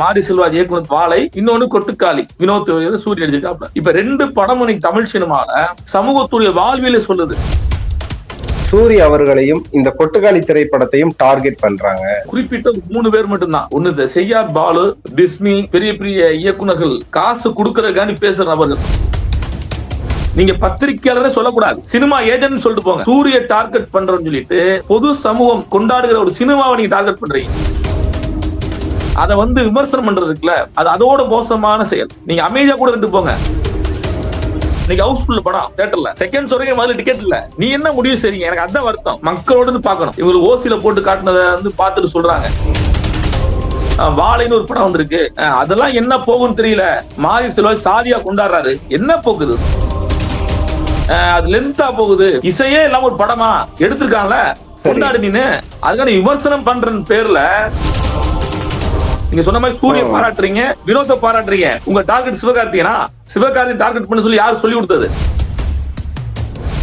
மாரி செல்வா இயக்குனர் வாழை இன்னொன்னு கொட்டுக்காளி. வினோத் வந்து சூரிய அடிச்சிருக்காப்ல இப்ப ரெண்டு படம் இன்னைக்கு தமிழ் சினிமால சமூகத்துடைய வாழ்வியலை சொல்லுது. சூரி அவர்களையும் இந்த கொட்டுக்காளி திரைப்படத்தையும் டார்கெட் பண்றாங்க. குறிப்பிட்ட மூணு பேர் மட்டும்தான். ஒண்ணு இந்த செய்யார் பாலு பிஸ்மி பெரிய பெரிய இயக்குனர்கள் காசு கொடுக்கறதுக்காண்டி பேசுற நபர்கள். நீங்க பத்திரிகையாளரே சொல்லக்கூடாது. சினிமா ஏஜென்ட் சொல்லிட்டு போங்க. சூரிய டார்கெட் பண்றோம்னு சொல்லிட்டு பொது சமூகம் கொண்டாடுகிற ஒரு சினிமாவை நீங்க டார்கெட் பண்றீங்க. அதை வந்து விமர்சனம் பண்றது இருக்குல்ல? அது அதோட மோசமான செயல். நீங்க அமைதியா கூட இருந்து போங்க. இன்னைக்கு ஹவுஸ்ஃபுல் படம் தேட்டர்ல செகண்ட் வரைக்கும் முதல்ல டிக்கெட் இல்ல. நீ என்ன முடிவு செய்றீங்க? எனக்கு அதான் வருத்தம். மக்களோட இருந்து பார்க்கணும். இவங்க ஓசில போட்டு காட்டுனதை வந்து பார்த்துட்டு சொல்றாங்க. வாழைன்னு ஒரு படம் வந்திருக்கு. அதெல்லாம் என்ன போகும்னு தெரியல. மாரி செல்வா சாதியா கொண்டாடுறாரு. என்ன போகுது? அஹ் அது லென்த்தா போகுது. இசையே இல்லாம ஒரு படமா எடுத்திருக்கான்ல? கொண்டாடு அதுக்கான விமர்சனம் பண்றன்னு பேர்ல நீங்க சொன்ன மாதிரி சூரிய. பாராட்டுறீங்க வினோத பாராட்டுறீங்க. உங்க டார்கெட் சிவகார்த்திகனா சிவகார்த்திகை டார்கெட் பண்ண சொல்லி யாரு சொல்லி கொடுத்தது?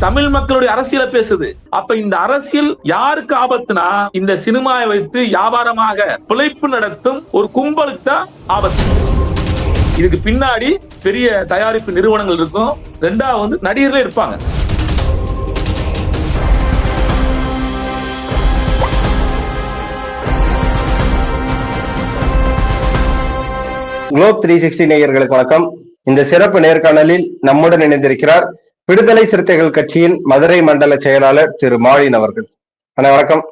தமிழ் மக்களுடைய அரசியலை பேசுது. அப்ப இந்த அரசியல் யாருக்கு ஆபத்துனா இந்த சினிமாவை வைத்து வியாபாரமாக பிழைப்பு நடத்தும் ஒரு கும்பலுக்கு தான் ஆபத்து. இதுக்கு பின்னாடி பெரிய தயாரிப்பு நிறுவனங்கள் இருக்கும். ரெண்டாவது வந்து நடிகர்களே இருப்பாங்க. குளோப் த்ரீ சிக்ஸ்டி நேயர்களுக்கு வணக்கம். இந்த சிறப்பு நேர்காணலில் நம்முடன் இணைந்திருக்கிறார் விடுதலை சிறுத்தைகள் கட்சியின் மதுரை மண்டல செயலாளர் திரு மாலின் அவர்கள். அண்ணா வணக்கம்.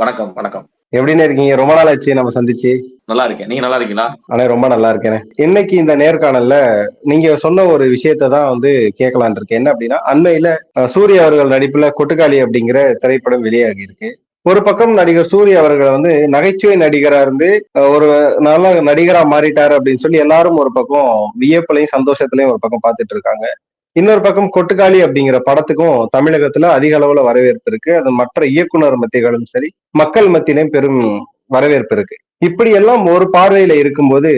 வணக்கம் வணக்கம். எப்படின்னு இருக்கீங்க? ரொம்ப நாள் ஆச்சு நம்ம சந்திச்சு. நல்லா இருக்கேன். நீங்க நல்லா இருக்கீங்களா? அண்ணா ரொம்ப நல்லா இருக்கேன் இன்னைக்கு இந்த நேர்காணல்ல நீங்க சொன்ன ஒரு விஷயத்தை தான் வந்து கேட்கலான் இருக்கேன். என்ன அப்படின்னா அண்மையில சூர்யா அவர்கள் நடிப்புல கொட்டுக்காளி அப்படிங்கிற திரைப்படம் வெளியாகி இருக்கு ஒரு பக்கம் நடிகர் சூர்யா அவர்கள் வந்து நகைச்சுவை நடிகரா இருந்து ஒரு நல்ல நடிகரா மாறிட்டாரு அப்படின்னு சொல்லி எல்லாரும் ஒரு பக்கம் வியப்புலையும் சந்தோஷத்துலயும் ஒரு பக்கம் பார்த்துட்டு இருக்காங்க. இன்னொரு பக்கம் கொட்டுக்காளி அப்படிங்கிற படத்துக்கும் தமிழகத்துல அதிக அளவுல வரவேற்பு இருக்கு. அது மற்ற இயக்குனர் மத்தியகளும் சரி மக்கள் மத்தியிலும் பெரும் வரவேற்பு இருக்கு. இப்படி எல்லாம் ஒரு பார்வையில இருக்கும்போது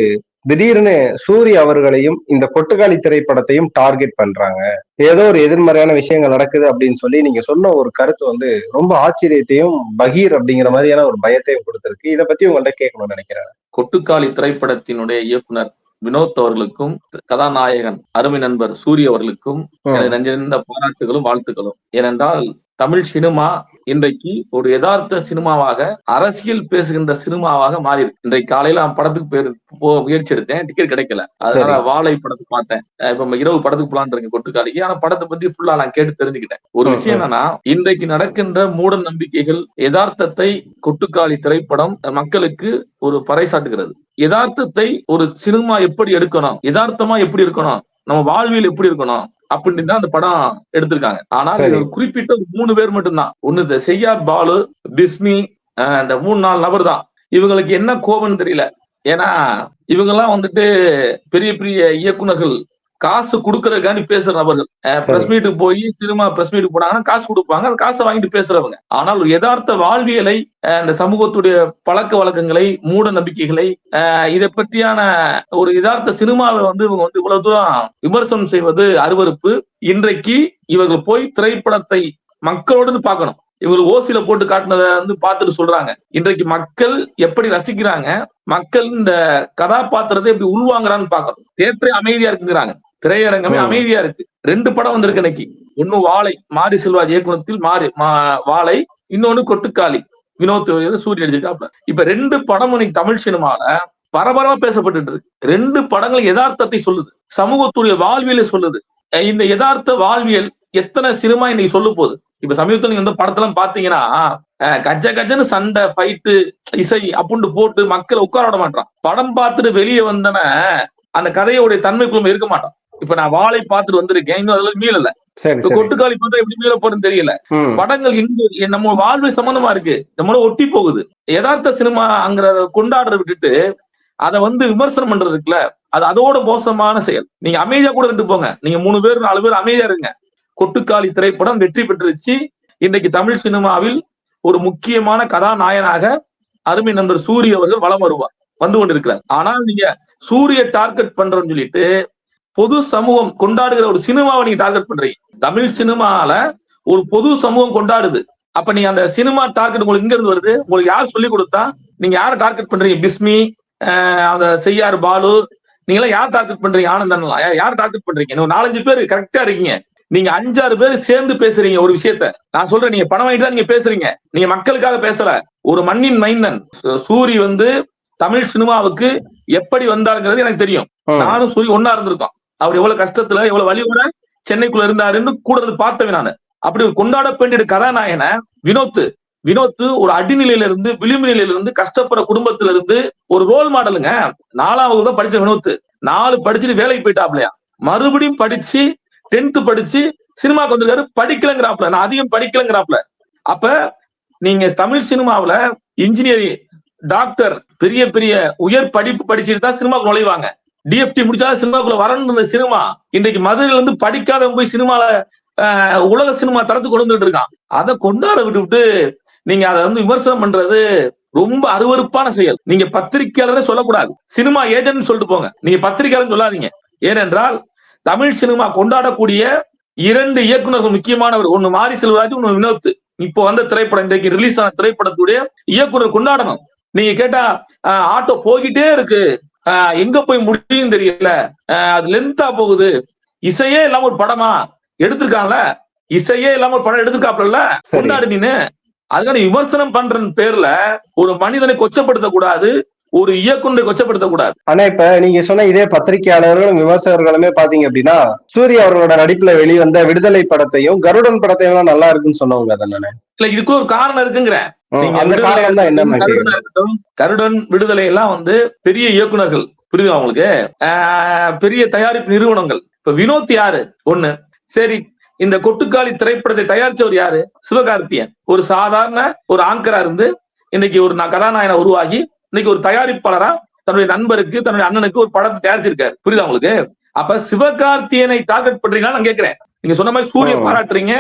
திடீர்னு சூரிய அவர்களையும் இந்த கொட்டுக்காளி திரைப்படத்தையும் டார்கெட் பண்றாங்க. ஏதோ ஒரு எதிர்மறையான விஷயங்கள் நடக்குது அப்படின்னு சொல்லி நீங்க சொன்ன ஒரு கருத்து வந்து ரொம்ப ஆச்சரியத்தையும் பகீர் அப்படிங்கிற மாதிரியான ஒரு பயத்தையும் கொடுத்திருக்கு. இதை பத்தி உங்கள்ட்ட கேட்கணும்னு நினைக்கிறேன். கொட்டுக்காளி திரைப்படத்தினுடைய இயக்குனர் வினோத் அவர்களுக்கும் கதாநாயகன் அருமை நண்பர் சூரிய அவர்களுக்கும் எனது நெஞ்சிருந்த பாராட்டுகளும் வாழ்த்துக்களும். ஏனென்றால் தமிழ் சினிமா இன்றைக்கு ஒரு யதார்த்த சினிமாவாக அரசியல் பேசுகின்ற சினிமாவாக மாறி இருக்கு இன்றைக்கு காலையில நான் படத்துக்கு பேர் போ முயற்சி எடுத்தேன். டிக்கெட் கிடைக்கல. அதனால வாழை படத்துக்கு பார்த்தேன். இப்ப இரவு படத்துக்கு போலான்னு இருக்கேன் கொட்டுக்காளிக்கு ஆனா படத்தை பத்தி ஃபுல்லா நான் கேட்டு தெரிஞ்சுக்கிட்டேன். ஒரு விஷயம் என்னன்னா இன்றைக்கு நடக்கின்ற மூட நம்பிக்கைகள் யதார்த்தத்தை கொட்டுக்காளி திரைப்படம் மக்களுக்கு ஒரு பறைசாட்டுகிறது யதார்த்தத்தை ஒரு சினிமா எப்படி எடுக்கணும்? யதார்த்தமா எப்படி இருக்கணும்? நம்ம வாழ்வியல் எப்படி இருக்கணும்? அப்படின்னு தான் அந்த படம் எடுத்திருக்காங்க. ஒரு குறிப்பிட்ட மூணு பேர் மட்டும்தான். ஒண்ணு இந்த செய்யார் பாலு பிஸ்மி இந்த மூணு நாலு நபர் தான். இவங்களுக்கு என்ன கோபம்னு தெரியல. ஏன்னா இவங்கெல்லாம் வந்துட்டு பெரிய பெரிய இயக்குனர்கள் காசு கொடுக்கறதுக்காண்டி பேசுற நபர்கள். பிரஸ் மீட்டுக்கு போய் சினிமா பிரஸ் மீட்டுக்கு போனாங்கன்னா காசு கொடுப்பாங்க. அந்த காசை வாங்கிட்டு பேசுறவங்க. ஆனால் யதார்த்த வாழ்வியலை அஹ் இந்த சமூகத்துடைய பழக்க வழக்கங்களை மூட நம்பிக்கைகளை இதை பற்றியான ஒரு யதார்த்த சினிமாவை வந்து இவங்க வந்து இவ்வளவு தூரம் விமர்சனம் செய்வது அருவருப்பு. இன்றைக்கு இவர்கள் போய் திரைப்படத்தை மக்களோடு பார்க்கணும். இவங்க ஓசில போட்டு காட்டுனதை வந்து பார்த்துட்டு சொல்றாங்க. இன்றைக்கு மக்கள் எப்படி ரசிக்கிறாங்க? மக்கள் இந்த கதாபாத்திரத்தை எப்படி உள்வாங்குறான்னு பார்க்கணும். தேட்டரே அமைதியா இருக்குங்கிறாங்க. திரையரங்கமே. அமைதியா இருக்கு. ரெண்டு படம் வந்திருக்கு இன்னைக்கு. ஒண்ணு வாழை மாரி செல்வா இயக்குனத்தில் மாறி மா- வாழை இன்னொன்னு கொட்டுக்காளி. வினோத் வந்து சூரிய அடிச்சிருக்காப்ல இப்ப ரெண்டு படம் இன்னைக்கு தமிழ் சினிமால பரபரமா பேசப்பட்டு இருக்கு. ரெண்டு படங்கள் யதார்த்தத்தை சொல்லுது. சமூகத்துடைய வாழ்வியலை சொல்லுது. இந்த யதார்த்த வாழ்வியல் எத்தனை சினிமா இன்னைக்கு சொல்ல போகுது? இப்ப சமீபத்துல நீங்க இந்த படத்தெல்லாம் பாத்தீங்கன்னா கஜ கஜன்னு சண்டை ஃபைட்டு இசை அப்படின்னு போட்டு மக்களை உட்கார விட மாட்டான். படம் பார்த்துட்டு வெளியே வந்தன அந்த கதையோடைய தன்மைக்குள்ள இருக்க மாட்டான். இப்ப நான் வாழை பார்த்துட்டு வந்திருக்கேன். இன்னும் அதுல மீளல கொட்டுக்காளி பார்த்தா எப்படி மீள போறேன்னு தெரியல. படங்கள் எங்க நம்ம வாழ்வு சம்பந்தமா இருக்கு. நம்மள ஒட்டி போகுது. யதார்த்த சினிமாங்கிறத கொண்டாடுறத விட்டுட்டு அதை வந்து விமர்சனம் பண்றது இருக்குல்ல. அது அதோட மோசமான செயல். நீங்க அமைதியா கூட இருந்து போங்க. நீங்க மூணு பேர் நாலு பேர் அமைதியா இருங்க. கொட்டுக்காளி திரைப்படம் வெற்றி பெற்றுச்சு இன்றைக்கு தமிழ் சினிமாவில் ஒரு முக்கியமான கதாநாயகனாக அருமை நண்பர் சூரிய அவர்கள் வலம் வருவார். வந்து கொண்டிருக்கிறார். ஆனால் நீங்க சூரிய டார்கெட் பண்றோம்னு சொல்லிட்டு பொது சமூகம் கொண்டாடுகிற ஒரு சினிமாவை நீங்க டார்கெட் பண்றீங்க தமிழ் சினிமால ஒரு பொது சமூகம் கொண்டாடுது. அப்ப நீங்க அந்த சினிமா டார்கெட் உங்களுக்கு இங்க இருந்து வருது? உங்களுக்கு யார் சொல்லி கொடுத்தா நீங்க யாரை டார்கெட் பண்றீங்க பிஸ்மி அந்த செய்யார் பாலு. நீங்க எல்லாம் யார் டார்கெட் பண்றீங்க ஆனந்தன்லாம் யா- யார் டார்கெட் பண்றீங்க? இன்னும் நாலஞ்சு பேர் கரெக்டா இருக்கீங்க. நீங்க அஞ்சாறு பேர் சேர்ந்து பேசுறீங்க ஒரு விஷயத்த. நான் சொல்றேன் நீங்க பணம் வாங்கிட்டு தான் நீங்க பேசுறீங்க. நீங்க மக்களுக்காக பேசல. ஒரு மண்ணின் மைந்தன். சூரி வந்து தமிழ் சினிமாவுக்கு எப்படி வந்தாருங்கிறது எனக்கு தெரியும். நானும் சூரி ஒன்னா இருந்திருக்கோம். அவர் எவ்வளவு கஷ்டத்துல எவ்வளவு வலியோட சென்னைக்குள்ள இருந்தாருன்னு கூட பார்த்தவன் நானு. அப்படி ஒரு கொண்டாட வேண்டிய கதாநாயகனை வினோத் வினோத் ஒரு அடிநிலையில இருந்து விளிம்பு நிலையில இருந்து கஷ்டப்படுற குடும்பத்துல இருந்து ஒரு ரோல் மாடலுங்க நாலாம் வகுப்பு தான் படிச்ச வினோத் நாலு படிச்சுட்டு வேலைக்கு போயிட்டாப்லையா. மறுபடியும் படிச்சு டென்த் படிச்சு சினிமாக்கு வந்திருக்காரு படிக்கலங்கிறாப்ல நான் அதிகம் படிக்கலங்கிறாப்ல அப்ப நீங்க தமிழ் சினிமாவில இன்ஜினியரிங் டாக்டர் பெரிய பெரிய உயர் படிப்பு படிச்சுட்டு தான் சினிமாவுக்கு நுழைவாங்க. டிஎஃப்டி முடிச்சா சினிமாக்குள்ள வரணும் இருந்த சினிமா இன்றைக்கு மதுரையில இருந்து படிக்காதவங்க போய் சினிமால ஆஹ், உலக சினிமா தரத்து கொண்டு வந்துட்டு இருக்கான். அதை கொண்டாட விட்டு விட்டு நீங்க அதை வந்து விமர்சனம் பண்றது ரொம்ப அருவருப்பான செயல். நீங்க பத்திரிகையாளரே சொல்லக்கூடாது. சினிமா ஏஜென்ட் சொல்லிட்டு போங்க. நீங்க பத்திரிகையாளர் சொல்லாதீங்க. ஏனென்றால் தமிழ் சினிமா கொண்டாடக்கூடிய இரண்டு இயக்குனர்கள் முக்கியமானவர் ஒன்னு மாரி செல்வராஜ் ஒன்னு வினோத். இப்போ வந்த திரைப்படம் இன்றைக்கு ரிலீஸ் ஆன திரைப்படத்துடைய இயக்குனர் கொண்டாடணும். நீங்க கேட்டா ஆஹ், ஆட்டோ போய்கிட்டே இருக்கு. எங்க போய் முடியும் தெரியல. அது லென்த்தா போகுது. இசையே இல்லாம ஒரு படமா? எடுத்திருக்கான்ல? இசையே இல்லாம ஒரு படம் எடுத்திருக்காப்ல கொண்டாடு நீனு அதுக்கான விமர்சனம் பண்றன் பேர்ல ஒரு மனிதனை கொச்சப்படுத்த கூடாது ஒரு இயக்குனரை கொச்சப்படுத்த கூடாது. ஆனா இப்ப நீங்க சொன்ன இதே பத்திரிகையாளர்களும் விமர்சகர்களுமே பாத்தீங்க அப்படின்னா சூர்யா அவர்களோட நடிப்புல வெளிவந்த விடுதலை படத்தையும் கருடன் படத்தையும் எல்லாம் நல்லா இருக்குன்னு சொன்னவங்க தானே இல்ல இதுக்கு ஒரு காரணம் இருக்குங்கிறேன் கருடன் விடுதலை எல்லாம் வந்து பெரிய இயக்குனர்கள் புரியுதா உங்களுக்கு? ஆஹ் பெரிய தயாரிப்பு நிறுவனங்கள். இப்ப வினோத் யாரு? ஒண்ணு. சரி இந்த கொட்டுக்காளி திரைப்படத்தை தயாரிச்சவர் யாரு? சிவகார்த்தியன். ஒரு சாதாரண ஒரு ஆங்கரா இருந்து இன்னைக்கு ஒரு கதாநாயகனை உருவாகி இன்னைக்கு ஒரு தயாரிப்பாளரா தன்னுடைய நண்பருக்கு தன்னுடைய அண்ணனுக்கு ஒரு படத்தை தயாரிச்சிருக்காரு. புரியுதா உங்களுக்கு? அப்ப சிவகார்த்தியனை டார்கெட் பண்றீங்களா? நான் கேக்குறேன். நீங்க சொன்ன மாதிரி சூரிய. பாராட்டுறீங்க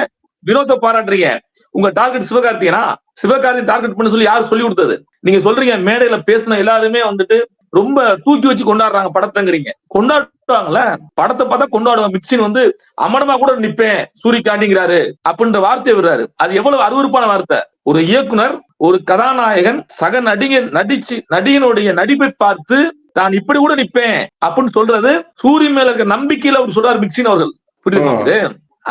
வினோத்தை பாராட்டுறீங்க. உங்க டார்கெட் சிவகார்த்தியனா? சிவகார்த்தியன் டார்கெட் பண்ண சொல்லி யார் சொல்லி கொடுத்தது? நீங்க சொல்றீங்க மேடையில பேசின எல்லாருமே வந்துட்டு ரொம்ப தூக்கி வச்சு கொண்டாடுறாங்க படத்தைங்கிறீங்க. கொண்டாடுவாங்கல்ல? படத்தை பார்த்தா கொண்டாடுவாங்க. மிக்சின் வந்து அமனமா கூட நிப்பேன் சூரிகாண்டிங்கிறாரு அப்படின்ற வார்த்தை விடுறாரு. அது எவ்வளவு அருவருப்பான வார்த்தை. ஒரு இயக்குனர் ஒரு கதாநாயகன் சக நடிகன் நடிச்சு நடிகனுடைய நடிப்பை பார்த்து நான் இப்படி கூட நிப்பேன் அப்படின்னு சொல்றது சூரியன் மேல இருக்க நம்பிக்கையில அவர் சொல்றாரு மிக்சின் அவர்கள். புரியுது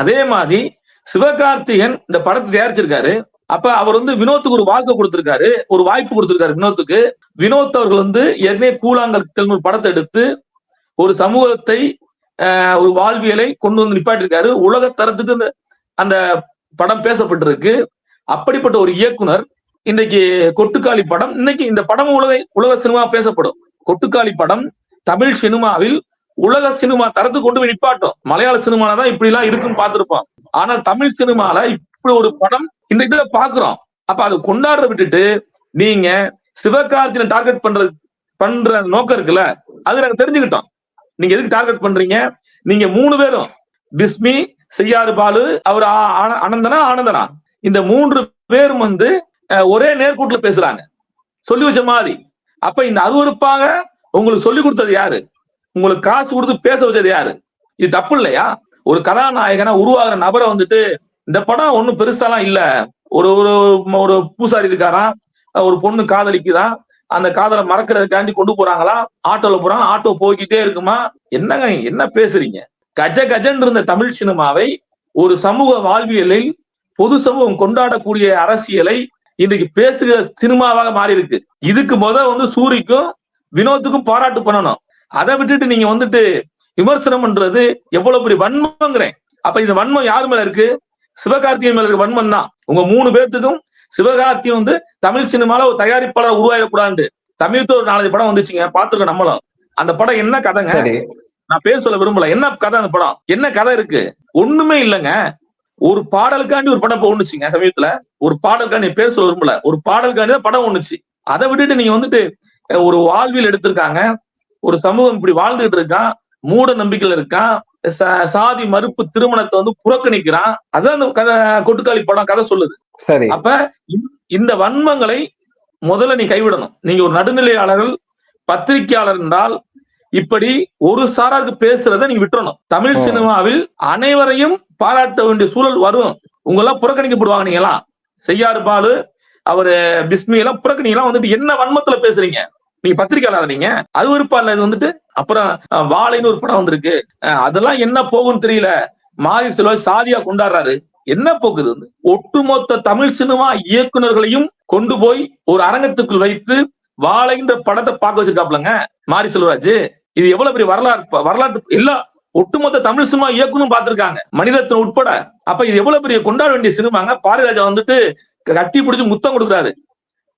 அதே மாதிரி சிவகார்த்திகேயன் இந்த படத்தை தயாரிச்சிருக்காரு. அப்ப அவர் வந்து வினோத்துக்கு ஒரு வாழ்க்கை கொடுத்திருக்காரு. ஒரு வாய்ப்பு கொடுத்திருக்காரு வினோத்துக்கு. வினோத் அவர்கள் வந்து ஏற்கனவே கூழாங்கற்கள் ஒரு படத்தை எடுத்து ஒரு சமூகத்தை ஒரு வாழ்வியலை கொண்டு வந்து நிப்பாட்டிருக்காரு. உலக தரத்துக்கு அந்த படம் பேசப்பட்டிருக்கு. அப்படிப்பட்ட ஒரு இயக்குனர் இன்னைக்கு கொட்டுக்காளி படம் இன்னைக்கு இந்த படம் உலக உலக சினிமா பேசப்படும். கொட்டுக்காளி படம் தமிழ் சினிமாவில் உலக சினிமா தரத்து கொண்டு போய் நிப்பாட்டும். மலையாள சினிமால தான் இப்படி எல்லாம் இருக்குன்னு பார்த்திருப்போம். ஆனால் தமிழ் சினிமால இப்படி ஒரு படம் இந்த பாக்குறோம் அப்ப அதை கொண்டாடுற விட்டுட்டு நீங்க சிவகார்த்தினை டார்கெட் பண்றது பண்ற நோக்கம் இருக்குல்ல அது நாங்க தெரிஞ்சுக்கிட்டோம். நீங்க எதுக்கு டார்கெட் பண்றீங்க? நீங்க மூணு பேரும். பிஸ்மி செய்யாறு பாலு அவர் ஆ- ஆனந்தனா ஆனந்தனா? இந்த மூன்று பேரும் வந்து ஒரே நேர்கூட்டுல பேசுறாங்க. சொல்லி வச்ச மாதிரி. அப்ப இந்த அருவருப்பாக உங்களுக்கு சொல்லி கொடுத்தது யாரு? உங்களுக்கு காசு கொடுத்து பேச வச்சது யாரு? இது தப்பு இல்லையா? ஒரு கதாநாயகனா உருவாகிற நபரை வந்துட்டு இந்த படம் ஒன்றும் பெருசாலாம் இல்ல. ஒரு ஒரு ஒரு பூசாரி இருக்காராம் ஒரு பொண்ணு காதலிக்குதான் அந்த காதலை மறக்கிறதுக்காண்டி கொண்டு போறாங்களா? ஆட்டோல போறாங்க ஆட்டோ போய்கிட்டே இருக்குமா? என்னங்க என்ன பேசுறீங்க? கஜ கஜன் இருந்த தமிழ் சினிமாவை ஒரு சமூக வாழ்வியலில் பொது சமூகம் கொண்டாடக்கூடிய அரசியலை இன்னைக்கு பேசுகிற சினிமாவாக மாறி இருக்கு இதுக்கு முத வந்து சூரிக்கும் வினோத்துக்கும் பாராட்டு பண்ணணும். அதை விட்டுட்டு நீங்க வந்துட்டு விமர்சனம் பண்றது எவ்வளவு பெரிய வன்மங்கிறேன். அப்ப இந்த வன்மம் யார் மேல இருக்கு? சிவகார்த்திகேயன் மேல இருக்க வன்மம் தான். உங்க மூணு பேர்த்துக்கும் சிவகார்த்திகேயன் வந்து தமிழ் சினிமால ஒரு தயாரிப்பாளர் உருவாயிடக்கூடாது தமிழ்த்து ஒரு நாலஞ்சு படம் வந்துச்சுங்க. பாத்துருக்கோம் நம்மளும். அந்த படம் என்ன கதைங்க? நான் பேர் சொல்ல விரும்பல. என்ன கதை அந்த படம்? என்ன கதை இருக்கு? ஒண்ணுமே இல்லைங்க. ஒரு பாடலுக்காண்டி ஒரு படம் ஒண்ணுச்சுங்க சமயத்துல ஒரு பாடலுக்காண்டி பேர் சொல்ல விரும்பல. ஒரு பாடலுக்காண்டி தான் படம் ஒண்ணுச்சு அதை விட்டுட்டு நீங்க வந்துட்டு ஒரு வாழ்வியல் எடுத்திருக்காங்க. ஒரு சமூகம் இப்படி வாழ்ந்துகிட்டு இருக்கான். மூட நம்பிக்கையில இருக்கான். ச- சாதி மறுப்பு திருமணத்தை வந்து புறக்கணிக்கிறான். அதான் அந்த கதை கொட்டுக்காளி படம் கதை சொல்லுது. சரி. அப்ப இந்த வன்மங்களை முதல்ல நீ கைவிடணும். நீங்க ஒரு நடுநிலையாளர்கள் பத்திரிகையாளர் என்றால் இப்படி ஒரு சாராருக்கு பேசுறதை நீங்க விட்டுறணும். தமிழ். சினிமாவில் அனைவரையும் பாராட்ட வேண்டிய சூழல் வரும். உங்கெல்லாம் புறக்கணிக்கப்படுவாங்க நீங்களாம் செய்யாறு பாலு அவரு பிஸ்மி எல்லாம் புறக்கணிக்கலாம். வந்துட்டு என்ன வன்மத்துல பேசுறீங்க? நீங்க பத்திரிக்கையாளர் நீங்க? அது விருப்பம் இல்ல இது வந்துட்டு அப்புறம் வாழைன்னு ஒரு படம் வந்திருக்கு. அதெல்லாம் என்ன போகும்னு தெரியல. மாரி செல்வராஜ் சாதியா கொண்டாடுறாரு. என்ன போக்குது வந்து? ஒட்டுமொத்த தமிழ் சினிமா இயக்குனர்களையும் கொண்டு போய் ஒரு அரங்கத்துக்குள் வைத்து வாழைன்ற படத்தை பார்க்க வச்சிருக்காப்லங்க மாரி செல்வராஜ் இது எவ்வளவு பெரிய வரலாறு வரலாற்று எல்லா ஒட்டுமொத்த தமிழ் சினிமா இயக்குனும் பார்த்திருக்காங்க. மணிரத்னம் உட்பட. அப்ப இது எவ்வளவு பெரிய கொண்டாட வேண்டிய சினிமாங்க? பாரதிராஜா வந்துட்டு கட்டி பிடிச்சு முத்தம் கொடுக்குறாரு.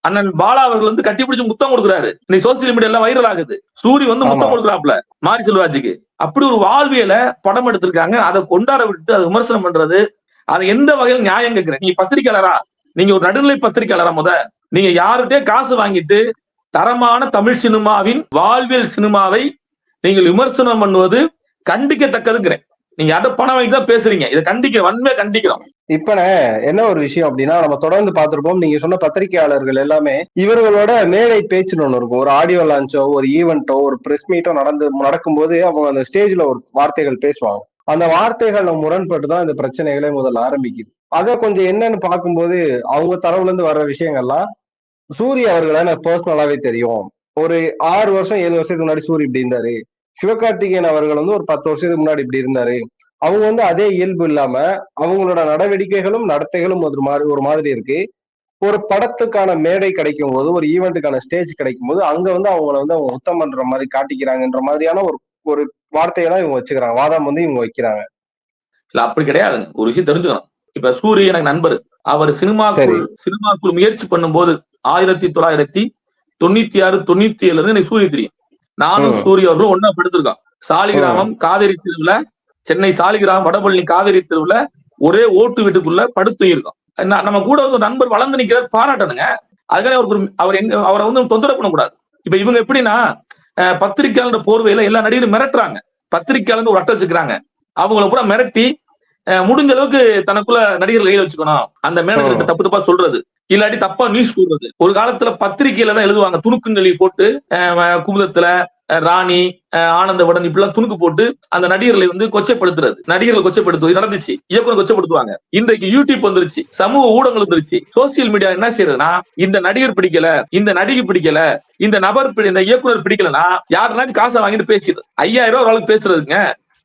அண்ணன் பாலா அவர்கள் வந்து கட்டி பிடிச்சு முத்தம் கொடுக்குறாரு. இன்னைக்கு சோசியல் மீடியா எல்லாம் வைரல் ஆகுது. சூரி வந்து முத்தம். கொடுக்குறாப்ல மாரி செல்வராஜுக்கு அப்படி ஒரு வாழ்வியல படம் எடுத்திருக்காங்க. அதை கொண்டாட விட்டு அதை விமர்சனம் பண்றது. அது எந்த வகையில் நியாயம் கேட்கிறேன்? நீங்க பத்திரிக்கையாளரா? நீங்க ஒரு நடுநிலை பத்திரிக்கையாளரா முத? நீங்க யாருகிட்டயே காசு வாங்கிட்டு தரமான தமிழ் சினிமாவின் வாழ்வியல் சினிமாவை நீங்கள் விமர்சனம் பண்ணுவது கண்டிக்கத்தக்கதுங்கிறேன். நீங்க யார்ட்ட பணம் வாங்கிட்டு தான் பேசுறீங்க. இதை கண்டிக்க வன்மையா கண்டிக்கிறோம் இப்ப என்ன ஒரு விஷயம் அப்படின்னா நம்ம தொடர்ந்து பார்த்திருப்போம். நீங்க சொன்ன பத்திரிகையாளர்கள் எல்லாமே இவர்களோட மேடை பேச்சுன்னு ஒண்ணு இருக்கும். ஒரு ஆடியோ லான்ச்சோ ஒரு ஈவெண்ட்டோ ஒரு பிரஸ் மீட்டோ நடந்து நடக்கும்போது அவங்க அந்த ஸ்டேஜ்ல ஒரு வார்த்தைகள் பேசுவாங்க. அந்த வார்த்தைகள் முரண்பட்டு தான் இந்த பிரச்சனைகளே முதல்ல ஆரம்பிக்குது. அதை கொஞ்சம் என்னன்னு பார்க்கும்போது அவங்க தரவுல இருந்து வர்ற விஷயங்கள்லாம் சூரிய அவர்களை எனக்கு பர்சனலாவே தெரியும். ஒரு ஆறு வருஷம் ஏழு வருஷத்துக்கு முன்னாடி சூரிய இப்படி இருந்தாரு. சிவகார்த்திகேயன் அவர்கள் வந்து ஒரு பத்து வருஷத்துக்கு முன்னாடி இப்படி இருந்தாரு. அவங்க வந்து அதே இயல்பு இல்லாம அவங்களோட நடவடிக்கைகளும் நடத்தைகளும் ஒரு மாதிரி ஒரு மாதிரி இருக்கு. ஒரு படத்துக்கான மேடை கிடைக்கும் போது ஒரு ஈவெண்ட்டுக்கான ஸ்டேஜ் கிடைக்கும் போது அங்க வந்து அவங்கள வந்து அவங்க உத்தம் பண்ற மாதிரி காட்டிக்கிறாங்கன்ற மாதிரியான ஒரு ஒரு வார்த்தையெல்லாம் இவங்க வச்சுக்கிறாங்க. வாதம் வந்து இவங்க வைக்கிறாங்க. இல்ல அப்படி கிடையாது. ஒரு விஷயம் தெரிஞ்சுக்கணும். இப்ப சூரிய எனக்கு நண்பர். அவர் சினிமாக்குள் சினிமாக்குள் முயற்சி பண்ணும்போது ஆயிரத்தி தொள்ளாயிரத்தி தொண்ணூத்தி ஆறு தொண்ணூத்தி ஏழுல எனக்கு சூரிய தெரியும். நானும். சூரிய அவர்களும் ஒன்னா படுத்திருக்கோம். சாலிகிராமம் காவேரி தெருவுல சென்னை சாலிகிராமம் வடபழனி காவேரி தெருவுல ஒரே ஓட்டு வீட்டுக்குள்ள படுத்து இருக்கோம் நம்ம கூட ஒரு நண்பர் வளர்ந்து நிக்கிறார் பாராட்டணுங்க. அதுக்காக அவருக்கு அவர் எங்க அவரை வந்து தொந்தரவு பண்ணக்கூடாது. இப்ப இவங்க எப்படின்னா அஹ், பத்திரிக்கையாளர் போர்வையில எல்லா நடிகரும் மிரட்டுறாங்க. பத்திரிக்கையாளர் ஒரு அட்டை வச்சுக்கிறாங்க அவங்கள பூரா மிரட்டி முடிஞ்ச அளவுக்கு தனக்குள்ள நடிகர்கள் கையில வச்சுக்கணும். அந்த மேனேஜர் தப்பு தப்பா சொல்றது. இல்லாட்டி தப்பா நியூஸ் போடுறது. ஒரு காலத்துல பத்திரிக்கையில தான் எழுதுவாங்க. துணுக்குங்களி போட்டு குமுதத்துல ராணி அஹ், ஆனந்தவுடன் இப்படிலாம் துணுக்கு போட்டு அந்த நடிகர்களை வந்து கொச்சைப்படுத்துறது. நடிகர்களை கொச்சைப்படுத்துவது. நடந்துச்சு. இயக்குனர் கொச்சைப்படுத்துவாங்க. இன்றைக்கு யூடியூப் வந்துருச்சு. சமூக ஊடகங்கள் வந்துருச்சு. சோசியல் மீடியா என்ன செய்யறதுன்னா இந்த நடிகர் பிடிக்கல இந்த நடிகை பிடிக்கல இந்த நபர் இந்த இயக்குனர் பிடிக்கலன்னா யாருனாச்சும் காசை வாங்கிட்டு பேசிடுது ஐயாயிரம் ரூபாய் ஒரு ஆளுக்கு பேசுறதுங்க.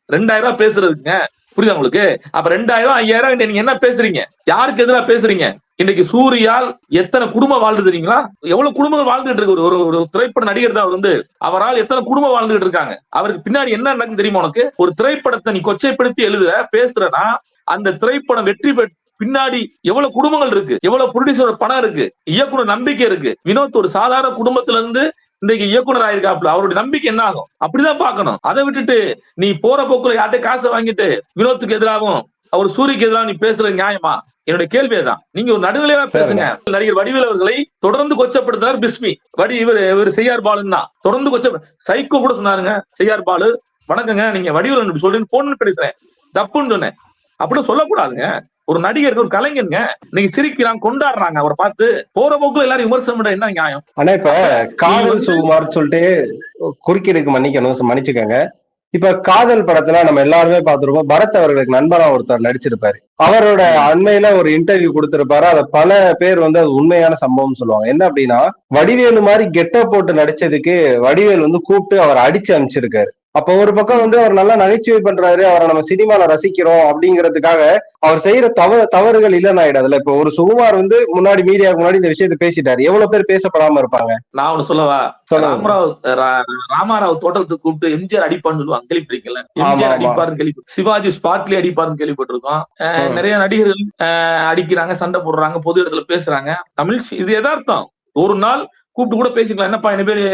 ரெண்டாயிரம் ரூபாய் பேசுறதுங்க. புரியுதா உங்களுக்கு? அப்ப ரெண்டாயிரம் ஐயாயிரம் நீங்க என்ன பேசுறீங்க? யாருக்கு எதிராக பேசுறீங்க? இன்னைக்கு சூரியால் எத்தனை குடும்பம் வாழ்ந்து தெரியுங்களா? எவ்வளவு குடும்பங்கள் வாழ்ந்துட்டு இருக்கு? ஒரு- ஒரு திரைப்பட நடிகர் தான் அவர் வந்து. அவரால் எத்தனை குடும்பம் வாழ்ந்துட்டு இருக்காங்க? அவருக்கு பின்னாடி என்ன நடக்குன்னு தெரியுமா உனக்கு? ஒரு திரைப்படத்தை நீ கொச்சைப்படுத்தி எழுதுற பேசுறனா அந்த திரைப்படம் வெற்றி பெற்று பின்னாடி எவ்வளவு குடும்பங்கள் இருக்கு? எவ்வளவு ப்ரொடியூசரோட பணம் இருக்கு? இயக்குனர் நம்பிக்கை இருக்கு? வினோத் ஒரு சாதாரண குடும்பத்துல இருந்து இன்றைக்கு இயக்குனர் ஆயிருக்காப்ல அவருடைய நம்பிக்கை என்ன ஆகும் அப்படிதான் பார்க்கணும். அதை விட்டுட்டு நீ போற போக்குல யார்கிட்ட காசை வாங்கிட்டு வினோத்துக்கு எதிராகவும் அவர் சூரியக்கு எதிராக நீ பேசுறது நியாயமா? என்னுடைய கேள்வி தான் நீங்க ஒரு நடுநிலையா பேசுங்க. நடிகர் வடிவேல் அவர்களை தொடர்ந்து கொச்சப்படுத்தினார் பிஸ்மி. வடி இவர் இவர் செய்யார் பாலுன்னு தான். தொடர்ந்து கொச்ச சைக்கோ கூட சொன்னாருங்க. செய்யார் பாலு. வணக்கங்க. நீங்க வடிவேல் சொல்றீங்க போன்னு பேசுறேன். தப்புன்னு சொன்னேன். அப்படின்னு சொல்லக்கூடாதுங்க. ஒரு நடிகர் ஒரு கலைஞருங்க. நீங்க சிரிக்கிறாங்க கொண்டாடுறாங்க. அவரை பார்த்து போற போக்குல எல்லாரும் விமர்சனம் என்ன நியாயம்? ஆனா இப்ப காதல் சுகுமார் சொல்லிட்டு குறுக்கீடுக்கு மன்னிக்கணும் மன்னிச்சுக்கோங்க. இப்ப காதல் படத்துல நம்ம எல்லாருமே பார்த்திருப்போம். பரத் அவர்களுக்கு நண்பனா ஒருத்தர் நடிச்சிருப்பாரு. அவரோட அண்மையில ஒரு இன்டர்வியூ கொடுத்திருப்பாரு. அத பல பேர் வந்து அது உண்மையான சம்பவம் சொல்லுவாங்க. என்ன அப்படின்னா வடிவேலு மாதிரி கெட்ட போட்டு நடிச்சதுக்கு வடிவேல் வந்து கூப்பிட்டு அவர் அடிச்சு அனுப்பிச்சிருக்காரு. அப்ப ஒரு பக்கம் வந்து அவர் நல்லா நகைச்சுவை பண்றாரு அவரை நம்ம சினிமால ரசிக்கிறோம் அப்படிங்கிறதுக்காக அவர் செய்யற தவ தவறுகள் இல்லைன்னு ஆயிடாதுல இப்ப ஒரு சுகுமார் வந்து முன்னாடி மீடியாவுக்கு முன்னாடி இந்த விஷயத்தை பேசிட்டாரு. எவ்வளவு பேர் பேசப்படாம இருப்பாங்க? நான் ஒண்ணு சொல்லவா. ராமராவ் ராமாராவ் தோட்டத்துக்கு கூப்பிட்டு எம்ஜிஆர் அடிப்பான்னு சொல்லுவாங்க கேள்விப்பட்டிருக்கீங்களா எம்ஜிஆர். அடிப்பாருன்னு கேள்வி சிவாஜி ஸ்பாட்லி அடிப்பாருன்னு கேள்விப்பட்டிருக்கோம். நிறைய நடிகர்கள் அடிக்கிறாங்க சண்டை போடுறாங்க பொது இடத்துல பேசுறாங்க. தமிழ் இது எதார்த்தம் ஒரு நாள் கூப்பிட்டு கூட பேசிக்கலாம். என்னப்பா என்ன பேரு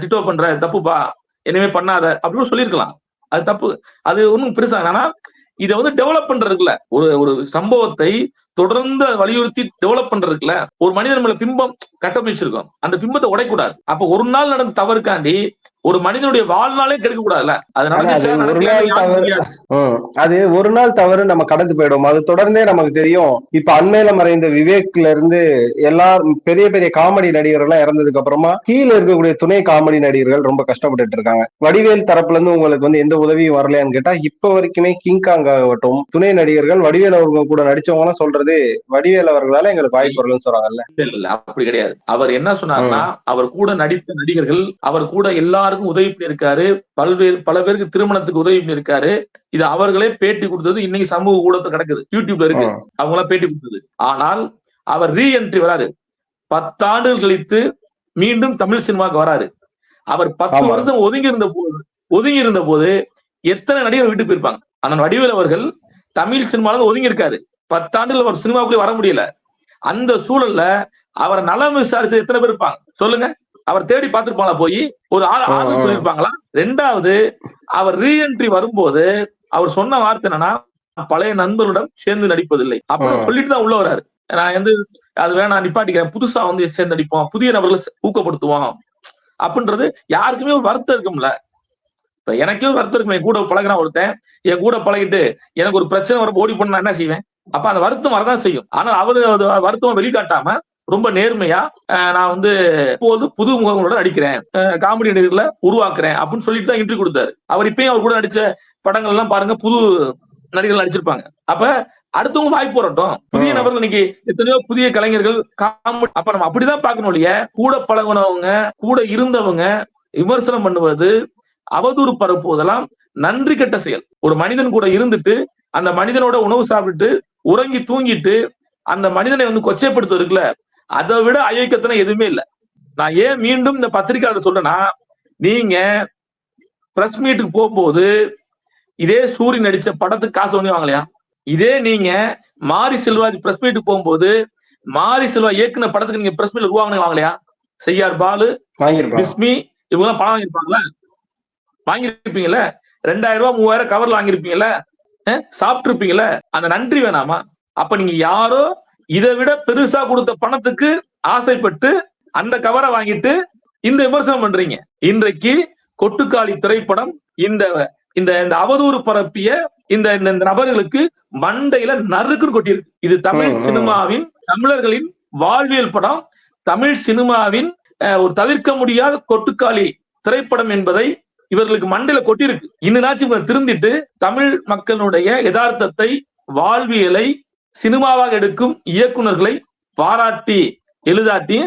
டிட்டோ பண்ற தப்புப்பா? இனிமே பண்ணாத அப்படின்னு சொல்லியிருக்கலாம். அது தப்பு. அது ஒண்ணும் பெருசா ஆனா இதை வந்து டெவலப் பண்றதுக்குல ஒரு ஒரு சம்பவத்தை தொடர்ந்து வலியுறுத்தி டெவலப் பண்றதுக்குல ஒரு மனிதன் மேல பிம்பம் கட்டமைச்சிருக்கோம். அந்த பிம்பத்தை உடைக்கூடாது அப்ப ஒரு நாள் நடந்த தவறுக்காண்டி ஒரு மனிதனுடைய வாழ்நாளே கெடுக்க கூடாதுல்ல அது நடந்துச்சா அது ஒரு நாள் தவறு. நம்ம கடந்து போயிடும் அது தொடர்ந்தே நமக்கு தெரியும். இப்ப அண்மையில மறைந்த விவேக்ல இருந்து எல்லா பெரிய பெரிய காமெடி நடிகர்கள் எல்லாம் இறந்ததுக்கு அப்புறமா கீழே இருக்கக்கூடிய துணை காமெடி நடிகர்கள் ரொம்ப கஷ்டப்பட்டுட்டு இருக்காங்க. வடிவேல் தரப்புல இருந்து உங்களுக்கு வந்து எந்த உதவியும் வரலையான்னு கேட்டா இப்ப வரைக்குமே கிங்காங் ஆகட்டும் துணை நடிகர்கள் வடிவேல் அவங்க கூட நடிச்சவங்க எல்லாம் சொல்ற பண்றது வடிவேல் அவர்களால எங்களுக்கு வாய்ப்பு வரலன்னு சொல்றாங்கல்ல. அப்படி கிடையாது. அவர் என்ன சொன்னார்னா அவர் கூட நடித்த நடிகர்கள் அவர் கூட எல்லாருக்கும் உதவி பண்ணியிருக்காரு. பல்வேறு பல பேருக்கு திருமணத்துக்கு உதவி பண்ணியிருக்காரு. இது அவர்களே பேட்டி கொடுத்தது இன்னைக்கு சமூக ஊடகத்துல கிடக்குது. யூடியூப்ல இருக்கு. அவங்க எல்லாம் பேட்டி கொடுத்தது. ஆனால் அவர் ரீஎன்ட்ரி வராரு. பத்தாண்டுகள் கழித்து மீண்டும் தமிழ் சினிமாவுக்கு வராரு. அவர் பத்து. வருஷம் ஒதுங்கி இருந்த போது ஒதுங்கி இருந்த போது எத்தனை நடிகர் வீட்டுக்கு போயிருப்பாங்க. அண்ணன் வடிவேல் அவர்கள் தமிழ் இருந்து ஒதுங்கி இருக்காரு பத்தாண்டுகள் அவர் சினிமாவுக்குள்ளே வர முடியல. அந்த சூழல்ல அவர் நலம் விசாரிச்சு எத்தனை பேர் இருப்பாங்க? சொல்லுங்க. அவர் தேடி பார்த்திருப்பாங்களா போய் ஒரு ஆள் ஆ, ஆறுதல் ஆ. சொல்லியிருப்பாங்களா? ரெண்டாவது அவர் ரீஎன்ட்ரி வரும்போது அவர் சொன்ன வார்த்தை என்னன்னா பழைய நண்பர்களிடம் சேர்ந்து நடிப்பதில்லை. அப்புறம் ஆ. சொல்லிட்டு தான் உள்ள வராரு நான் வந்து அது வேணாம் நிப்பாட்டிக்கிறேன். புதுசா வந்து சேர்ந்து நடிப்போம். புதிய நபர்களை ஊக்கப்படுத்துவோம். அப்படின்றது யாருக்குமே ஒரு வருத்தம் இருக்கும்ல. இப்ப எனக்கே ஒரு வருத்தம் இருக்கும். என் கூட பழகுறான் ஒருத்தன் என் கூட பழகிட்டு எனக்கு ஒரு பிரச்சனை வரப்போ ஓடி போன என்ன செய்வேன்? அப்ப அந்த வருத்தம் வரதான் செய்யும். ஆனா அவரு வருத்தம் வெளிக்காட்டாம ரொம்ப நேர்மையா நான் வந்து இப்போது புது முகங்களோட நடிக்கிறேன் காமெடி நடிகர்ல உருவாக்குறேன் அப்படின்னு சொல்லிட்டு தான் இன்டர்வியூ கொடுத்தாரு. அவர் இப்பயும் அவர் கூட நடிச்ச படங்கள் எல்லாம் பாருங்க புது நடிகர்கள் நடிச்சிருப்பாங்க. அப்ப அடுத்தவங்க வாய்ப்பு வரட்டும். புதிய. நபர்கள் இன்னைக்கு எத்தனையோ புதிய கலைஞர்கள் காமெடி அப்ப நம்ம அப்படிதான் பார்க்கணும் இல்லையா? கூட பழகுனவங்க கூட இருந்தவங்க விமர்சனம் பண்ணுவது அவதூறு பரப்புவதெல்லாம் நன்றி கெட்ட செயல். ஒரு மனிதன் கூட இருந்துட்டு அந்த மனிதனோட உணவு சாப்பிட்டு உறங்கி தூங்கிட்டு அந்த மனிதனை வந்து கொச்சைப்படுத்த இருக்குல்ல அதை விட அயோக்கியத்தனம் எதுவுமே இல்ல. நான் ஏன் மீண்டும் இந்த பத்திரிகையாளர் சொல்றேன்னா நீங்க பிரஸ் மீட்டுக்கு போகும்போது இதே சூரியன் நடிச்ச படத்துக்கு காசு ஒண்ணு வாங்கலையா? இதே நீங்க மாரி செல்வராஜ் பிரஸ் மீட்டுக்கு போகும்போது மாரி செல்வா இயக்குன படத்துக்கு நீங்க பிரஸ் மீட் உருவாங்க வாங்கலையா? செய்யார் பாலு வாங்கியிருப்பாங்க பிஸ்மி இவங்க எல்லாம் பணம் வாங்கியிருப்பாங்களா? வாங்கியிருப்பீங்கல்ல? ரெண்டாயிரம் ரூபாய் மூவாயிரம் கவர்ல வாங்கியிருப்பீங்கல்ல? சாப்பிட்டு இருப்பீங்கல்ல அந்த நன்றி வேணாமா? அப்ப நீங்க யாரோ இதை விட பெருசா கொடுத்த பணத்துக்கு ஆசைப்பட்டு அந்த கவரை வாங்கிட்டு இந்த விமர்சனம் பண்றீங்க. இன்றைக்கு கொட்டுக்காளி திரைப்படம் இந்த இந்த இந்த அவதூறு பரப்பிய இந்த இந்த இந்த நபர்களுக்கு மண்டையில நறுக்குன்னு கொட்டியிருக்கு. இது தமிழ். சினிமாவின் தமிழர்களின் வாழ்வியல் படம். தமிழ் சினிமாவின் ஒரு தவிர்க்க முடியாத கொட்டுக்காளி திரைப்படம் என்பதை இவர்களுக்கு மண்டையில கொட்டியிருக்கு. இன்னும் இவங்க திருந்திட்டு தமிழ் மக்களுடைய யதார்த்தத்தை வாழ்வியலை சினிமாவாக எடுக்கும் இயக்குனர்களை பாராட்டி எழுதாட்டி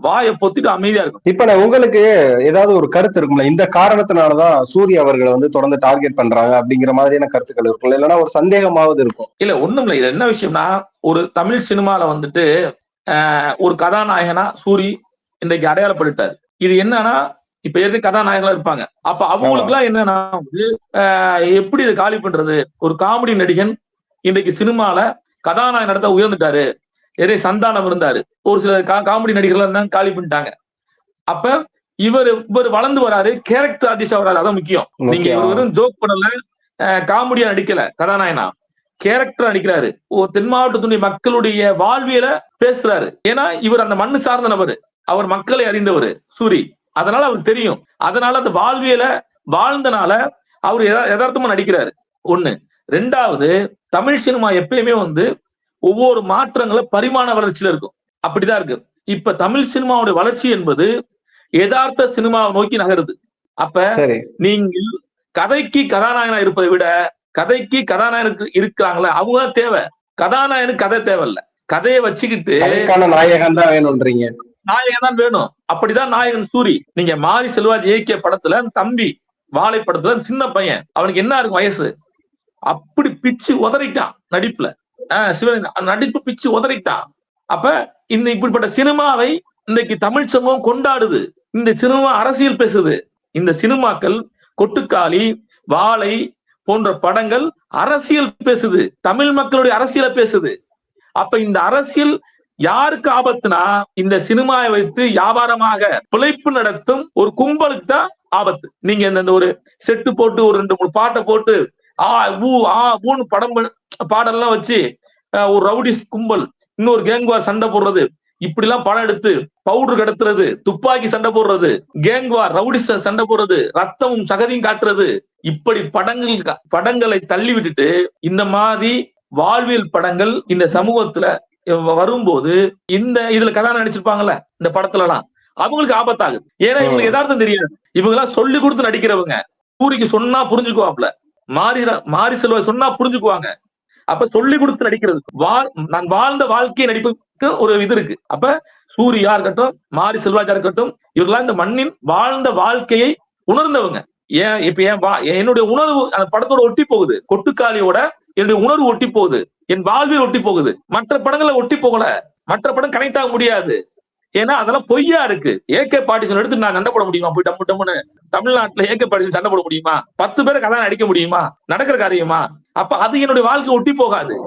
வாயை பொத்திட்டு அமைதியா இருக்கும் இப்ப நான் உங்களுக்கு ஏதாவது ஒரு கருத்து இருக்கும்ல? இந்த காரணத்தினாலதான் சூர்யா அவர்களை வந்து தொடர்ந்து டார்கெட் பண்றாங்க அப்படிங்கிற மாதிரியான கருத்துக்கள் இருக்கும்ல? இல்லைன்னா ஒரு சந்தேகமாவது இருக்கும். இல்ல ஒண்ணும் இல்ல இது என்ன விஷயம்னா ஒரு தமிழ் சினிமால வந்துட்டு ஆஹ், ஒரு கதாநாயகனா சூரி இன்றைக்கு அடையாளப்படுத்தாரு. இது என்னன்னா இப்ப ஏற்கனவே கதாநாயகங்களா இருப்பாங்க. அப்ப அவங்களுக்கு எல்லாம் என்னன்னா எப்படி இதை காலி பண்றது? ஒரு காமெடி நடிகன் இன்றைக்கு சினிமால கதாநாயகன் நடத்த உயர்ந்துட்டாரு. நிறைய சந்தானம் இருந்தாரு. ஒரு சில கா- காமெடி நடிகர்கள் இருந்தாங்க காலி பண்ணிட்டாங்க. அப்ப இவர் இவர் வளர்ந்து வராரு. கேரக்டர் ஆர்டிஸ்டா வராரு. அதான் முக்கியம். நீங்க முக்கியம். இவர் வெறும் ஜோக் பண்ணல காமெடியா நடிக்கல. கதாநாயகனா. கேரக்டர் நடிக்கிறாரு. ஓ தென் மாவட்டத்துடைய மக்களுடைய வாழ்வியல பேசுறாரு. ஏன்னா இவர் அந்த மண்ணு சார்ந்த நபர். அவர் மக்களை அறிந்தவர் சூரி. அதனால அவருக்கு தெரியும். அதனால அந்த வாழ்வியல வாழ்ந்தனால அவர் யதா- யதார்த்தமா நடிக்கிறாரு. ஒண்ணு. ரெண்டாவது தமிழ் சினிமா எப்பயுமே வந்து ஒவ்வொரு மாற்றங்களை பரிமாண வளர்ச்சியில இருக்கும். அப்படிதான் இருக்கு. இப்ப தமிழ் சினிமாவுடைய வளர்ச்சி என்பது யதார்த்த சினிமாவை நோக்கி நகருது. அப்ப நீங்கள் கதைக்கு கதாநாயகனா இருப்பதை விட கதைக்கு கதாநாயகனுக்கு இருக்கிறாங்களே அவங்க தான் தேவை. கதாநாயகனுக்கு கதை தேவையில்ல. கதையை வச்சுக்கிட்டு நாயகன் தான் வேணும்ன்றீங்க. நாயகன் தான் வேணும். அப்படிதான் நாயகன் சூரி. நீங்க மாரி செல்வாஜ் இயக்கிய படத்துல தம்பி வாழை படத்துல சின்ன பையன். அவனுக்கு என்ன இருக்கும் வயசு? அப்படி பிச்சு உதறிட்டான் நடிப்புல. ஆஹ் சிவன் நடிப்பு பிச்சு உதறிட்டான் அப்ப இந்த இப்படிப்பட்ட சினிமாவை இன்னைக்கு தமிழ் சமூகம் கொண்டாடுது. இந்த சினிமா அரசியல் பேசுது. இந்த சினிமாக்கள் கொட்டுக்காளி வாழை போன்ற படங்கள் அரசியல் பேசுது. தமிழ் மக்களுடைய அரசியலை பேசுது. அப்ப இந்த அரசியல் யாருக்கு ஆபத்துனா இந்த சினிமாவை வைத்து வியாபாரமாக பிழைப்பு நடத்தும் ஒரு கும்பலுக்கு தான் ஆபத்து. நீங்க இந்த ஒரு செட்டு போட்டு ஒரு ரெண்டு மூணு பாட்டை போட்டு ஆ ஊ ஆ ஊன்னு படம் பாடல்லாம் வச்சு ஒரு ரவுடிஸ் கும்பல் இன்னொரு கேங்வார் சண்டை போடுறது. இப்படி எல்லாம் படம் எடுத்து பவுடர் கடத்துறது துப்பாக்கி சண்டை போடுறது கேங்வார் ரவுடிஸ் சண்டை போடுறது ரத்தமும் சகதியும் காட்டுறது. இப்படி படங்கள் படங்களை தள்ளி விட்டுட்டு இந்த மாதிரி வாழ்வியல் படங்கள் இந்த சமூகத்துல வரும்போது இந்த இதுல கதாநாயகன் நடிச்சிருப்பாங்கல்ல இந்த படத்துல எல்லாம் அவங்களுக்கு ஆபத்தாகுது. ஏன்னா இவங்களுக்கு யதார்த்தம் தெரியாது. இவங்க எல்லாம் சொல்லி கொடுத்து நடிக்கிறவங்க. சூரிக்கு சொன்னா புரிஞ்சுக்குவாப்ல. மாறி மாரி செல்வ சொன்னா புரிஞ்சுக்குவாங்க. அப்ப சொல்லி கொடுத்து நடிக்கிறது. வாழ் நான் வாழ்ந்த வாழ்க்கை நடிப்புக்கு ஒரு இது இருக்கு. அப்ப சூர்யா இருக்கட்டும் மாரி செல்வாஜா இருக்கட்டும் இவர்களாம் இந்த மண்ணின் வாழ்ந்த வாழ்க்கையை உணர்ந்தவங்க. ஏன் இப்ப ஏன் வா- என்னுடைய உணர்வு அந்த படத்தோட ஒட்டி போகுது. கொட்டுக்காளியோட என்னுடைய உணர்வு ஒட்டி போகுது. என் வாழ்வில் ஒட்டி போகுது. மற்ற படங்களை ஒட்டி போகல. மற்ற படம் கனெக்ட் ஆக முடியாது. ஏன்னா அதெல்லாம் பொய்யா இருக்கு. ஏகே பாட்டிசன் எடுத்து நான் சண்டை போட முடியுமா? போய் டம்மு டம்முன்னு தமிழ்நாட்டுல ஏகே பாட்டிசன் சண்டை போட முடியுமா? பத்து பேரை கதை அடிக்க முடியுமா? நடக்கிற காரியமா? அப்ப அது என்னுடைய வாழ்க்கை ஒட்டி போகாது.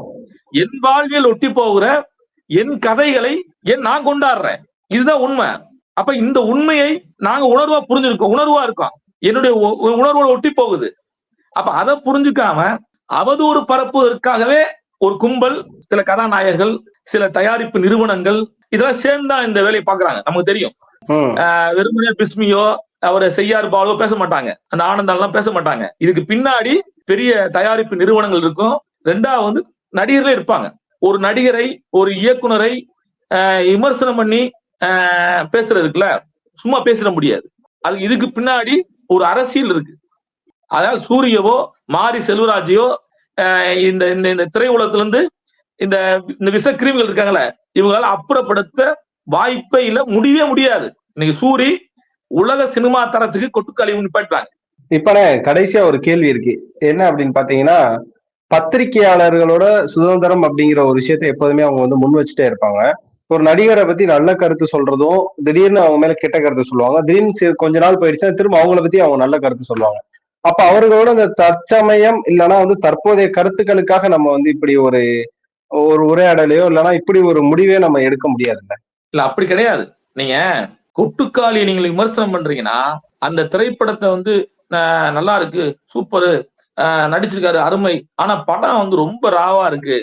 என் வாழ்வியல் ஒட்டி போகிற என் கதைகளை என் நான் கொண்டாடுறேன். இதுதான் உண்மை. அப்ப இந்த உண்மையை நாங்க உணர்வா புரிஞ்சிருக்கோம். உணர்வா இருக்கோம். என்னுடைய உ- உணர்வோட ஒட்டி போகுது. அப்ப அதை புரிஞ்சுக்காம அவதூறு பரப்புவதற்காகவே ஒரு கும்பல் சில கதாநாயகர்கள் சில தயாரிப்பு நிறுவனங்கள் இதெல்லாம் சேர்ந்தா இந்த வேலையை பாக்குறாங்க நமக்கு தெரியும். வெறுமனே பிஸ்மியோ அவரை செய்யார் பாலோ பேச மாட்டாங்க. அந்த ஆனந்தாலாம் பேச மாட்டாங்க. இதுக்கு பின்னாடி பெரிய தயாரிப்பு நிறுவனங்கள் இருக்கும். ரெண்டாவது வந்து நடிகர்களே இருப்பாங்க. ஒரு நடிகரை ஒரு இயக்குனரை விமர்சனம் பண்ணி பேசுறதுக்குல சும்மா பேசிட முடியாது. அது இதுக்கு பின்னாடி ஒரு அரசியல் இருக்கு. அதாவது சூரியவோ மாரி செல்வராஜையோ இந்த இந்த இந்த திரையுலகத்துல இருந்து இந்த இந்த விஷ கிருமிகள் இருக்காங்களே இவங்களால அப்புறப்படுத்த வாய்ப்பே இல்ல முடியவே முடியாது. இன்னைக்கு சூரி உலக சினிமா தரத்துக்கு கொட்டுக்காளி நிப்பாட்டுறாங்க. இப்பனே கடைசியா ஒரு கேள்வி இருக்கு. என்ன அப்படின்னு பாத்தீங்கன்னா பத்திரிகையாளர்களோட சுதந்திரம் அப்படிங்கிற ஒரு விஷயத்தை எப்போதுமே அவங்க வந்து முன் வச்சுட்டே இருப்பாங்க. ஒரு நடிகரை பத்தி நல்ல கருத்து சொல்றதும் திடீர்னு அவங்க மேல கெட்ட கருத்து சொல்லுவாங்க. திடீர்னு கொஞ்ச நாள் போயிடுச்சுன்னா திரும்ப அவங்கள பத்தி அவங்க நல்ல கருத்து சொல்லுவாங்க. அப்ப அவர்களோட அந்த தற்சமயம் இல்லைன்னா வந்து தற்போதைய கருத்துக்களுக்காக நம்ம வந்து இப்படி ஒரு ஒரு உரையாடலையோ இல்லைன்னா இப்படி ஒரு முடிவே நம்ம எடுக்க முடியாதுல்ல. இல்ல அப்படி கிடையாது. நீங்க கொட்டுக்காளி நீங்க விமர்சனம் பண்றீங்கன்னா அந்த திரைப்படத்தை வந்து நல்லா இருக்கு சூப்பரு நடிச்சிருக்காரு அருமை. ஆனா படம் வந்து ரொம்ப ராவா இருக்கு.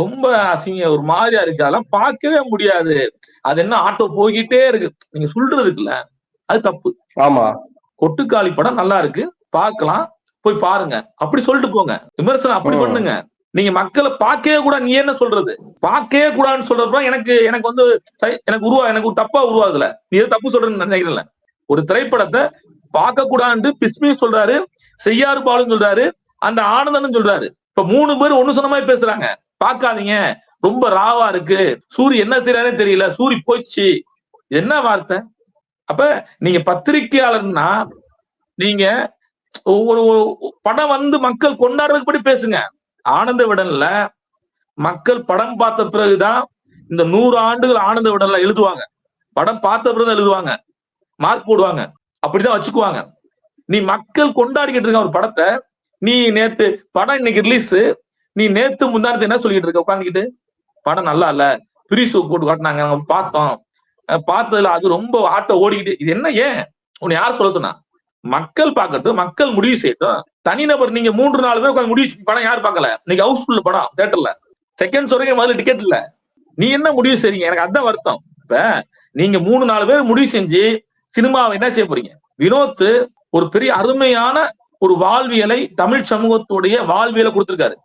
ரொம்ப அசிங்க ஒரு மாதிரியா இருக்கு. அதெல்லாம் பார்க்கவே முடியாது. அது என்ன ஆட்டோ போய்கிட்டே இருக்கு. நீங்க சொல்றது இருக்குல்ல அது தப்பு. ஆமா. கொட்டுக்காளி படம் நல்லா இருக்கு. பார்க்கலாம். போய் பாருங்க. அப்படி சொல்லிட்டு போங்க. விமர்சனம் அப்படி. பண்ணுங்க. நீங்க மக்களை பார்க்கவே கூட நீ என்ன சொல்றது? பார்க்கவே கூடாதுன்னு சொல்றப்ப எனக்கு எனக்கு வந்து எனக்கு உருவா எனக்கு தப்பா உருவாகுதுல நீ ஏதோ தப்பு சொல்றேன்னு நினைக்கிறேன்ல. ஒரு திரைப்படத்தை பார்க்க கூடாதுன்னு பிஸ்மி சொல்றாரு செய்யாறு பாலும் சொல்றாரு அந்த ஆனந்தனும் சொல்றாரு. இப்ப மூணு பேர் ஒண்ணு சொன்ன மாதிரி பேசுறாங்க. பார்க்காதீங்க. ரொம்ப ராவா இருக்கு. சூரி என்ன செய்யறானே தெரியல. சூரி போச்சு என்ன வார்த்தை? அப்ப நீங்க பத்திரிகையாளர்னா நீங்க ஒரு படம் வந்து மக்கள் கொண்டாடுறதுக்கு படி பேசுங்க. ஆனந்த விடன்ல மக்கள் படம் பார்த்த பிறகுதான் இந்த நூறு ஆண்டுகள் ஆனந்த விடன்ல எழுதுவாங்க. படம் பார்த்த பிறகு எழுதுவாங்க. மார்க் போடுவாங்க. அப்படிதான் வச்சுக்குவாங்க. நீ மக்கள் கொண்டாடிக்கிட்டு இருக்க ஒரு படத்தை நீ நேத்து படம் இன்னைக்கு ரிலீஸ் நீ நேத்து முந்தானத்து என்ன சொல்லிட்டு இருக்க? உட்காந்துக்கிட்டு படம் நல்லா இல்ல. பிரிசு போட்டு காட்டினாங்க. நாங்க பார்த்தோம். பார்த்ததுல அது ரொம்ப ஆட்டை ஓடிக்கிட்டு. இது என்ன ஏன்? உன்னை யார் சொல்ல சொன்னா? மக்கள் பார்க்கட்டும் மக்கள் முடிவு செய்யட்டும். தனிநபர் நீங்க மூன்று நாலு பேர் உட்காந்து முடிவு படம் யார் பார்க்கல? இன்னைக்கு ஹவுஸ்ஃபுல் படம் தேட்டர்ல செகண்ட் வரைக்கும் முதல்ல டிக்கெட் இல்ல. நீ என்ன முடிவு செய்றீங்க? எனக்கு அதான் வருத்தம். இப்ப நீங்க மூணு நாலு பேர் முடிவு செஞ்சு சினிமாவை என்ன செய்ய போறீங்க? வினோத் ஒரு பெரிய அருமையான ஒரு வாழ்வியலை தமிழ் சமூகத்துடைய வாழ்வியலை கொடுத்திருக்காரு.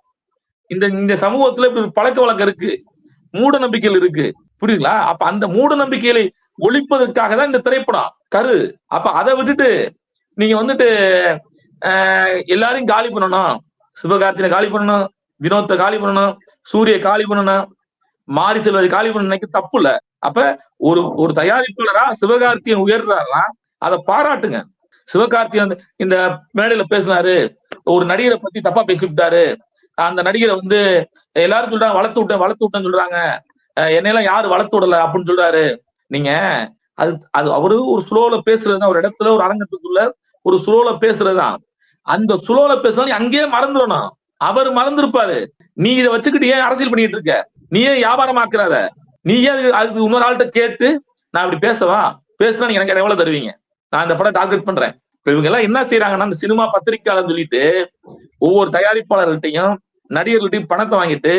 இந்த இந்த சமூகத்துல இப்படி பழக்க வழக்கம் இருக்கு. மூட நம்பிக்கைகள் இருக்கு. புரியுதுங்களா? அப்ப அந்த மூட நம்பிக்கைகளை ஒழிப்பதற்காக தான் இந்த திரைப்படம். கரு அப்ப அதை விட்டுட்டு நீங்க வந்துட்டு எல்லாரையும் காலி பண்ணணும். சிவகார்த்தியை காலி பண்ணணும் வினோத்தை காலி பண்ணணும் சூரிய காலி பண்ணணும் மாரி செல்வதை காலி பண்ண நினைக்க தப்பு இல்ல. அப்ப ஒரு ஒரு தயாரிப்பாளரா சிவகார்த்தியன் உயர்றாருன்னா அதை பாராட்டுங்க. சிவகார்த்தியன் இந்த மேடையில பேசினாரு ஒரு நடிகரை பத்தி தப்பா பேசிவிட்டாரு. அந்த நடிகரை வந்து எல்லாரும் சொல்றாங்க வளர்த்து விட்டேன் வளர்த்து விட்டேன்னு சொல்றாங்க. அஹ் என்னையெல்லாம் யாரு வளர்த்து விடல? அப்படின்னு சொல்றாரு. நீங்க அது அது அவரு ஒரு ஸ்லோல பேசுறதுதான் ஒரு இடத்துல ஒரு அரங்கத்துக்குள்ள ஒரு ஸ்லோல பேசுறதுதான். அந்த சுலோல பேசுறது அங்கேயே மறந்துடணும் அவர் மறந்துருப்பாரு. நீ இதை வச்சுக்கிட்டு ஏன் அரசியல் பண்ணிட்டு இருக்க? நீ ஏன் வியாபாரம் ஆக்குறாத நீ ஏன் அதுக்கு இன்னொரு ஆள்கிட்ட கேட்டு நான் இப்படி பேசவா? பேசுனா நீங்க எனக்கு எவ்வளவு தருவீங்க? நான் இந்த படம் டார்கெட் பண்றேன். இப்ப இவங்க எல்லாம் என்ன செய்யறாங்கன்னா இந்த சினிமா பத்திரிக்கையாளர் சொல்லிட்டு ஒவ்வொரு தயாரிப்பாளர்கிட்டையும் நடிகர்கள்ட்டையும் பணத்தை வாங்கிட்டு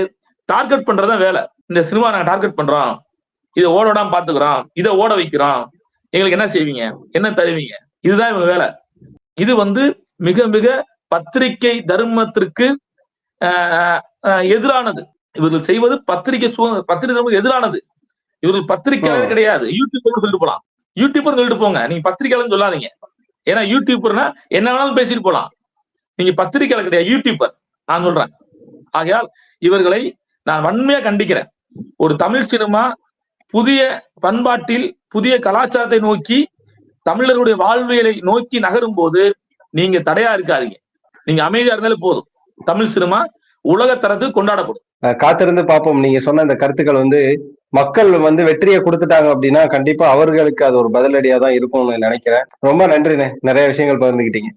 டார்கெட் பண்றதுதான் வேலை. இந்த சினிமா நாங்க டார்கெட் பண்றோம். இதை ஓட பாத்துக்கிறோம். இதை ஓட வைக்கிறோம். எங்களுக்கு என்ன செய்வீங்க? என்ன தருவீங்க? இதுதான் இவங்க வேலை. இது வந்து மிக மிக பத்திரிகை தர்மத்திற்கு எதிரானது. இவர்கள் செய்வது பத்திரிகை சுதந்திர பத்திரிகை எதிரானது. இவர்கள் பத்திரிகையாளர் கிடையாது. யூடியூபர் சொல்லிட்டு போலாம் யூடியூபர் சொல்லிட்டு போங்க. நீங்க பத்திரிகையாளர் சொல்லாதீங்க. ஏன்னா யூடியூபர்னா என்ன வேணாலும் பேசிட்டு போலாம். நீங்க பத்திரிகையாளர் கிடையாது. யூடியூபர் நான் சொல்றேன். ஆகையால் இவர்களை நான் வன்மையா கண்டிக்கிறேன். ஒரு தமிழ் சினிமா புதிய பண்பாட்டில் புதிய கலாச்சாரத்தை நோக்கி தமிழருடைய வாழ்வியலை நோக்கி நகரும் போது நீங்க தடையா இருக்காதீங்க. நீங்க அமைதியா இருந்தாலே போதும். தமிழ் சினிமா உலக தரத்துக்கு கொண்டாடப்படும். காத்திருந்து பார்ப்போம். நீங்க சொன்ன இந்த கருத்துக்கள் வந்து மக்கள் வந்து வெற்றியை கொடுத்துட்டாங்க அப்படின்னா கண்டிப்பா அவர்களுக்கு அது ஒரு பதிலடியா தான் இருக்கும்னு நினைக்கிறேன். ரொம்ப நன்றிண்ணே. நிறைய விஷயங்கள் பகிர்ந்துக்கிட்டீங்க